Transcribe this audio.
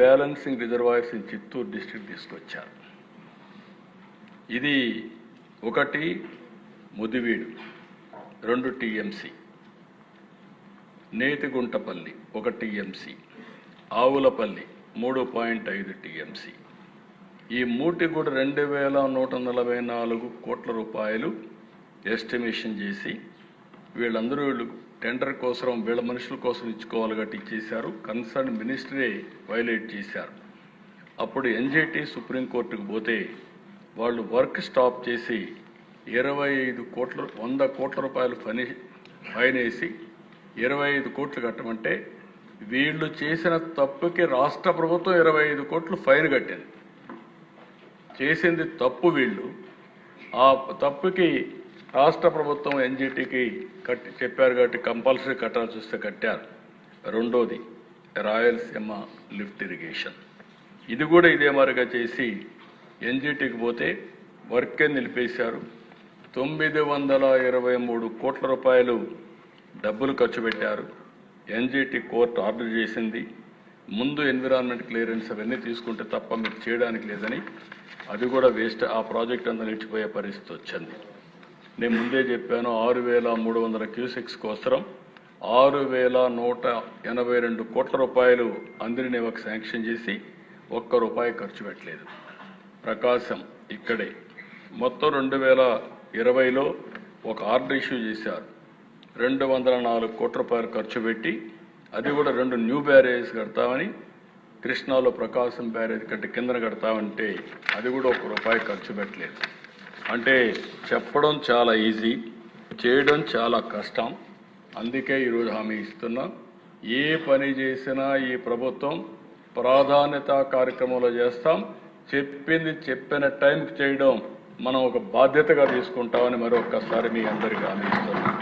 Balancing reservoirs in Chittoor district తీసుకొచ్చారు. ఇది ఒకటి ముదివీడు రెండు టీఎంసీ. నేతిగుంటపల్లి ఒక టీఎంసీ. ఆవులపల్లి మూడు పాయింట్ ఐదు టీఎంసీ. ఈ మూటి కూడా రెండు వేల నూట నలభై నాలుగు కోట్ల రూపాయలు ఎస్టిమేషన్ చేసి వీళ్ళందరూ వీళ్ళు టెండర్ కోసం వీళ్ళ మనుషుల కోసం ఇచ్చుకోవాలి కాబట్టి ఇచ్చేశారు కన్సర్న్ మినిస్టరే వైలేట్ చేశారు. అప్పుడు ఎన్జేటీ సుప్రీంకోర్టుకు పోతే వాళ్ళు వర్క్ స్టాప్ చేసి ఇరవై ఐదు కోట్ల వంద కోట్ల రూపాయలు ఫని ఫైన్ వేసి ఇరవై ఐదు కోట్లు కట్టమంటే వీళ్ళు చేసిన తప్పుకి రాష్ట్ర ప్రభుత్వం ఇరవై ఐదు కోట్లు ఫైన్ కట్టింది. చేసింది తప్పు వీళ్ళు. ఆ తప్పుకి రాష్ట్ర ప్రభుత్వం ఎన్జిటికి కట్టి చెప్పారు కాబట్టి కంపల్సరీ కట్టాల్సి వస్తే కట్టారు. రెండోది రాయలసీమ లిఫ్ట్ ఇరిగేషన్. ఇది కూడా ఇదే మారిగా చేసి ఎన్జిటికి పోతే వర్కే నిలిపేశారు. తొమ్మిది వందల ఇరవై మూడు కోట్ల రూపాయలు డబ్బులు ఖర్చు పెట్టారు. ఎన్జిటి కోర్టు ఆర్డర్ చేసింది. ముందు ఎన్విరాన్మెంట్ క్లియరెన్స్ అవన్నీ తీసుకుంటే తప్ప మీరు చేయడానికి లేదని. అది కూడా వేస్ట్ ఆ ప్రాజెక్ట్ అంతా నిలిచిపోయే పరిస్థితి వచ్చింది. నేను ముందే చెప్పాను ఆరు వేల మూడు వందల క్యూసెక్స్ కోసరం ఆరు వేల నూట ఎనభై రెండు కోట్ల రూపాయలు అందరినీ ఒక శాంక్షన్ చేసి ఒక్క రూపాయి ఖర్చు పెట్టలేదు. ప్రకాశం ఇక్కడే. మొత్తం రెండు వేల ఇరవైలో ఒక ఆర్డర్ ఇష్యూ చేశారు. రెండు వందల నాలుగు కోట్ల రూపాయలు ఖర్చు పెట్టి అది కూడా రెండు న్యూ బ్యారేజెస్ కడతామని కృష్ణాలో ప్రకాశం బ్యారేజ్ కంటే కిందన కడతామంటే అది కూడా ఒక రూపాయి ఖర్చు పెట్టలేదు. అంటే చెప్పడం చాలా ఈజీ చేయడం చాలా కష్టం. అందుకే ఈరోజు హామీ ఇస్తున్నాం ఏ పని చేసినా ఈ ప్రభుత్వం ప్రాధాన్యత కార్యక్రమంలో చేస్తాం. చెప్పింది చెప్పిన టైంకి చేయడం మనం ఒక బాధ్యతగా తీసుకుంటామని మరొకసారి మీ అందరికీ హామీ ఇస్తున్నాం.